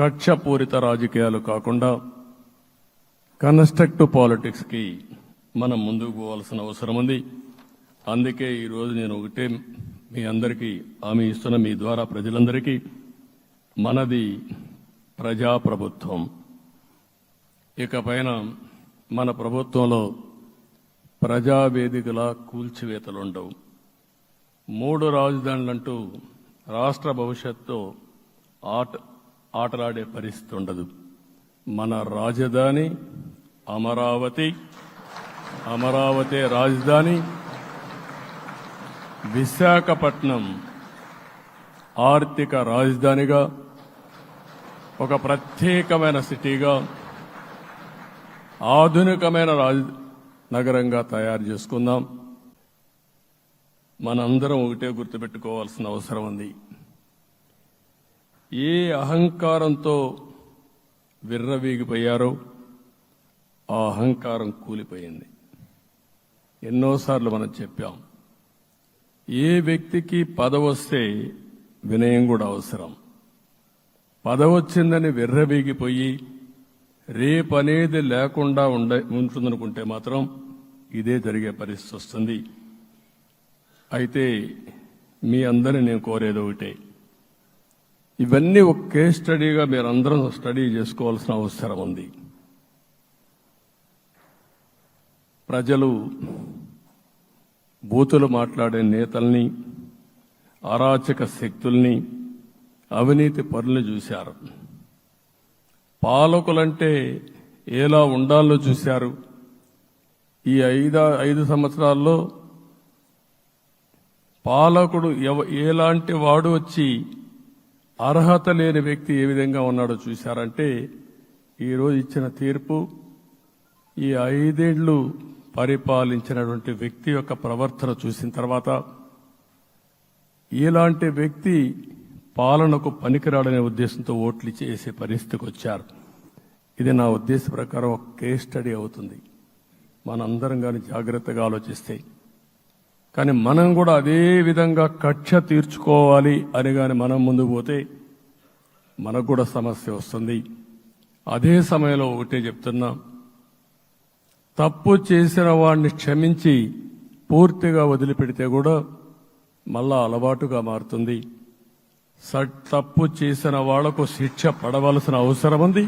కక్షపూరిత రాజకీయాలు కాకుండా కన్స్ట్రక్టివ్ పాలిటిక్స్కి మనం ముందుకు పోవాల్సిన అవసరం ఉంది. అందుకే ఈరోజు నేను ఒకటే మీ అందరికీ హామీ ఇస్తున్న మీ ద్వారా ప్రజలందరికీ మనది ప్రజాప్రభుత్వం. ఇకపైన మన ప్రభుత్వంలో ప్రజావేదికల కూల్చివేతలుండవు. మూడు రాజధానులంటూ రాష్ట్ర భవిష్యత్తు ఆట ఆటలాడే పరిస్థితి ఉండదు. మన రాజధాని అమరావతి అమరావతి రాజధాని విశాఖపట్నం ఆర్థిక రాజధానిగా ఒక ప్రత్యేకమైన సిటీగా ఆధునికమైన రాజ నగరంగా తయారు చేసుకుందాం. మనందరం ఒకటే గుర్తుపెట్టుకోవాల్సిన అవసరం ఉంది. ఏ అహంకారంతో విర్రవీగిపోయారో ఆ అహంకారం కూలిపోయింది. ఎన్నోసార్లు మనం చెప్పాం ఏ వ్యక్తికి పదవొస్తే వినయం కూడా అవసరం. పదవొచ్చిందని విర్రవీగిపోయి రేపనేది లేకుండా ఉండ ఉంటుందనుకుంటే మాత్రం ఇదే జరిగే పరిస్థితి వస్తుంది. అయితే మీ అందరిని నేను కోరేది ఒకటే ఇవన్నీ ఒక కేస్ స్టడీగా మీరందరం స్టడీ చేసుకోవాల్సిన అవసరం ఉంది. ప్రజలు బూతులు మాట్లాడే నేతల్ని అరాచక శక్తుల్ని అవినీతి పనులు చూశారు. పాలకులంటే ఎలా ఉండాలో చూశారు. ఈ ఐదు ఐదు సంవత్సరాల్లో పాలకుడు ఎవ ఎలాంటి వాడు వచ్చి అర్హత లేని వ్యక్తి ఏ విధంగా ఉన్నాడో చూశారంటే ఈరోజు ఇచ్చిన తీర్పు ఈ ఐదేళ్ళు పరిపాలించినటువంటి వ్యక్తి యొక్క ప్రవర్తన చూసిన తర్వాత ఇలాంటి వ్యక్తి పాలనకు పనికిరాడనే ఉద్దేశంతో ఓట్లు చేసే పరిస్థితికి వచ్చారు. ఇది నా ఉద్దేశ ప్రకారం ఒక కేస్ స్టడీ అవుతుంది. మనందరం కానీ జాగ్రత్తగా ఆలోచిస్తే. కానీ మనం కూడా అదే విధంగా కక్ష తీర్చుకోవాలి అని కానీ మనం ముందుకు పోతే మనకు కూడా సమస్య వస్తుంది. అదే సమయంలో ఒకటే చెప్తున్నా. తప్పు చేసిన వాడిని క్షమించి పూర్తిగా వదిలిపెడితే కూడా మళ్ళా అలవాటుగా మారుతుంది. సట్ తప్పు చేసిన వాళ్ళకు శిక్ష పడవలసిన అవసరం ఉంది.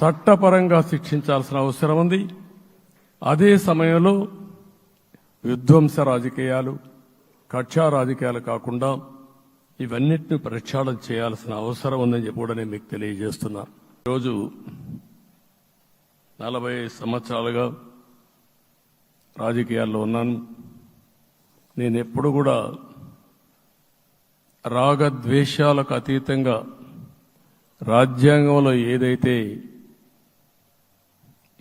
చట్టపరంగా శిక్షించాల్సిన అవసరం ఉంది. అదే సమయంలో విధ్వంస రాజకీయాలు కక్షా రాజకీయాలు కాకుండా ఇవన్నిటిని ప్రక్షాళన చేయాల్సిన అవసరం ఉందని చెప్పి కూడా నేను మీకు తెలియజేస్తున్నా. ఈరోజు నలభై సంవత్సరాలుగా రాజకీయాల్లో ఉన్నాను. నేను ఎప్పుడు కూడా రాగద్వేషాలకు అతీతంగా రాజ్యాంగంలో ఏదైతే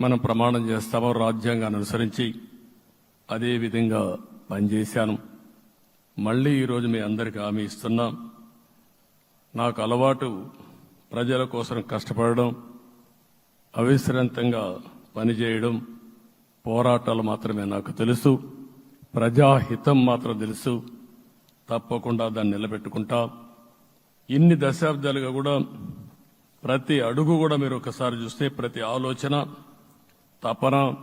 మనం ప్రమాణం చేస్తామో రాజ్యాంగాన్ని అనుసరించి అదే విధంగా పనిచేశాను. మళ్ళీ ఈరోజు మీ అందరికీ హామీ ఇస్తున్నాం. నాకు అలవాటు ప్రజల కోసం కష్టపడడం అవిశ్రాంతంగా పనిచేయడం పోరాటాలు మాత్రమే నాకు తెలుసు. ప్రజాహితం మాత్రం తెలుసు. తప్పకుండా దాన్ని నిలబెట్టుకుంటా. ఇన్ని దశాబ్దాలుగా కూడా ప్రతి అడుగు కూడా మీరు ఒకసారి చూస్తే ప్రతి ఆలోచన తపన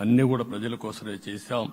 అన్నీ కూడా ప్రజల కోసమే చేశాం.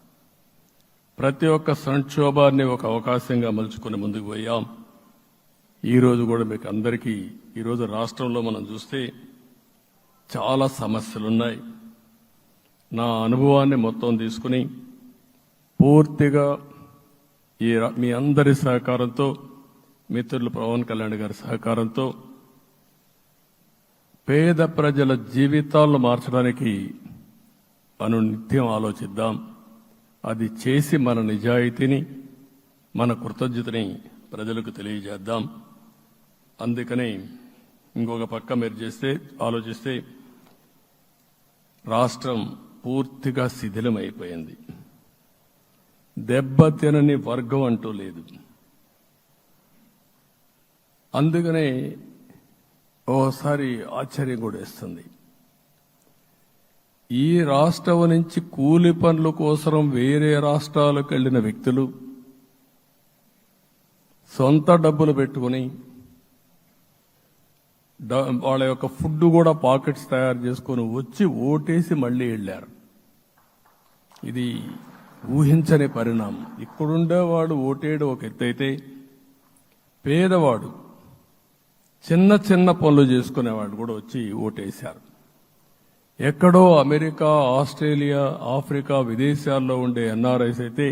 ప్రతి ఒక్క సంక్షోభాన్ని ఒక అవకాశంగా మలుచుకుని ముందుకు పోయాం. ఈ రోజు కూడా మీకు అందరికీ ఈరోజు రాష్ట్రంలో మనం చూస్తే చాలా సమస్యలున్నాయి. నా అనుభవాన్ని మొత్తం తీసుకుని పూర్తిగా ఈ మీ అందరి సహకారంతో మిత్రులు పవన్ కళ్యాణ్ గారి సహకారంతో పేద ప్రజల జీవితాలను మార్చడానికి మనం నిత్యం ఆలోచిద్దాం. అది చేసి మన నిజాయితీని మన కృతజ్ఞతని ప్రజలకు తెలియజేద్దాం. అందుకని ఇంకొక పక్క మీరు చేస్తే ఆలోచిస్తే రాష్ట్రం పూర్తిగా శిథిలమైపోయింది. దెబ్బతినని వర్గం అంటూ లేదు. అందుకనే ఓసారి ఆశ్చర్యం కూడా ఇస్తుంది ఈ రాష్ట్రం నుంచి కూలి పనుల కోసం వేరే రాష్ట్రాలకు వెళ్ళిన వ్యక్తులు సొంత డబ్బులు పెట్టుకుని డ- వాళ్ళ యొక్క ఫుడ్ కూడా పాకెట్స్ తయారు చేసుకొని వచ్చి ఓటేసి మళ్ళీ వెళ్ళారు. ఇది ఊహించని పరిణామం. ఇక్కడుండేవాడు ఓటేడు ఒక ఎత్తైతే పేదవాడు చిన్న చిన్న పనులు చేసుకునేవాడు కూడా వచ్చి ఓటేశారు. ఎక్కడో అమెరికా ఆస్ట్రేలియా ఆఫ్రికా విదేశాల్లో ఉండే ఎన్ఆర్ఐస్ అయితే